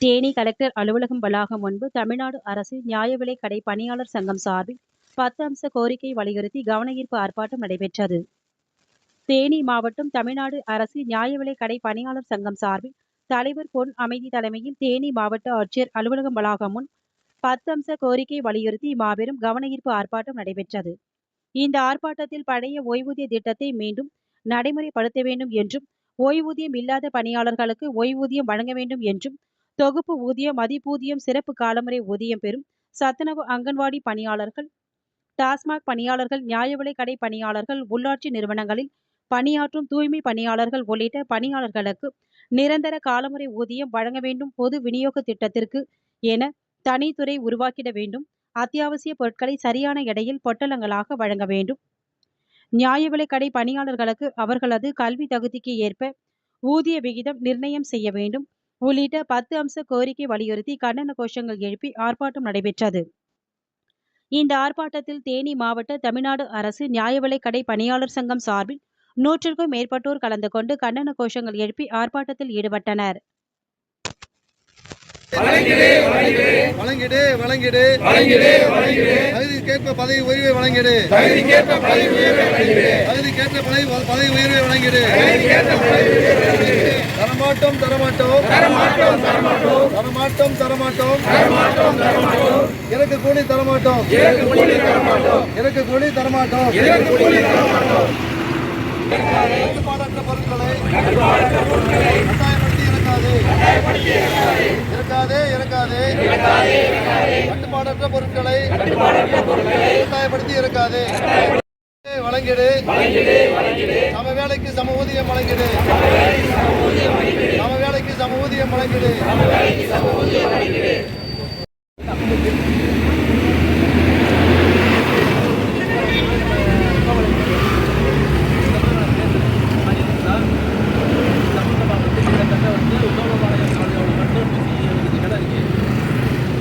Theni collector அலுவலகம் வளாகம் முன்பு தமிழ்நாடு அரசு நியாய விலை கடை பணியாளர் சங்கம் சார்பில் பத்து அம்ச கோரிக்கை வலியுறுத்தி கவனஈர்ப்பு ஆர்ப்பாட்டம் நடைபெற்றது. தேனி மாவட்டம் தமிழ்நாடு அரசு நியாய விலை கடை பணியாளர் சங்கம் சார்பில் தலைவர் பொன் அமைதி தலைமையில் தேனி மாவட்ட ஆட்சியர் அலுவலகம் வளாகம் முன் பத்து அம்ச கோரிக்கை வலியுறுத்தி மாபெரும் கவனஈர்ப்பு ஆர்ப்பாட்டம் நடைபெற்றது. இந்த ஆர்ப்பாட்டத்தில் பழைய ஓய்வூதிய திட்டத்தை மீண்டும் நடைமுறைப்படுத்த வேண்டும் என்றும், ஓய்வூதியம் இல்லாத பணியாளர்களுக்கு ஓய்வூதியம் வழங்க வேண்டும் என்றும், தொகுப்பு ஊதியம், மதிப்பூதியம், சிறப்பு காலமுறை ஊதியம் பெறும் சத்துணவு அங்கன்வாடி பணியாளர்கள், டாஸ்மாக் பணியாளர்கள், நியாய விலைக் கடை பணியாளர்கள், உள்ளாட்சி நிறுவனங்களில் பணியாற்றும் தூய்மை பணியாளர்கள் உள்ளிட்ட பணியாளர்களுக்கு நிரந்தர காலமுறை ஊதியம் வழங்க வேண்டும். பொது விநியோக திட்டத்திற்கு என தனித்துறை உருவாக்கிட வேண்டும். அத்தியாவசிய பொருட்களை சரியான எடையில் பொட்டலங்களாக வழங்க வேண்டும். நியாய விலைக்கடை பணியாளர்களுக்கு அவர்களது கல்வி தகுதிக்கு ஏற்ப ஊதிய விகிதம் நிர்ணயம் செய்ய வேண்டும். உள்ளிட்ட பத்து அம்ச கோரிக்கை வலியுறுத்தி கண்டன கோஷங்கள் எழுப்பி ஆர்ப்பாட்டம் நடைபெற்றது. இந்த ஆர்ப்பாட்டத்தில் தேனி மாவட்ட தமிழ்நாடு அரசு நியாய விலைக் கடை பணியாளர் சங்கம் சார்பில் நூற்றுக்கும் மேற்பட்டோர் கலந்து கொண்டு கண்டன கோஷங்கள் எழுப்பி ஆர்ப்பாட்டத்தில் ஈடுபட்டனர். வழங்கிடு வழங்கிடு. தகுதிக்கேற்ப பதவி உயர்வை வழங்கிடு. தகுதிக்கேற்ப பதவி உயர்வை வழங்கிடு. தகுதிக்கேற்ற பதவி பதவி உயர்வை வழங்கிடு. தரமாட்டோம் தரமாட்டோம். தரமாட்டோம் தரமாட்டோம். தரமாட்டோம் தரமாட்டோம். தரமாட்டோம் தரமாட்டோம். எனக்கு கூலி தரமாட்டோம். எனக்கு கூலி தரமாட்டோம். எனக்கு கூலி தரமாட்டோம். எனக்கு கூலி தரமாட்டோம். கட்டுப்பாடற்ற பொருட்களை கட்டாயப்படுத்தி இறக்காதே. இறக்காதே. இறக்காதே கட்டுப்பாடற்ற பொருட்களை கட்டாயப்படுத்தி இறக்காதே. வழங்கிடு. சம வேலைக்கு சம ஊதியம் வழங்கிடு. சம வேலைக்கு சம ஊதியம் வழங்கிடு.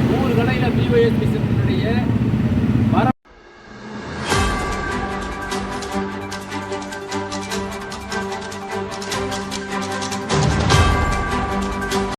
நூறு கடையில் மிஷினுடைய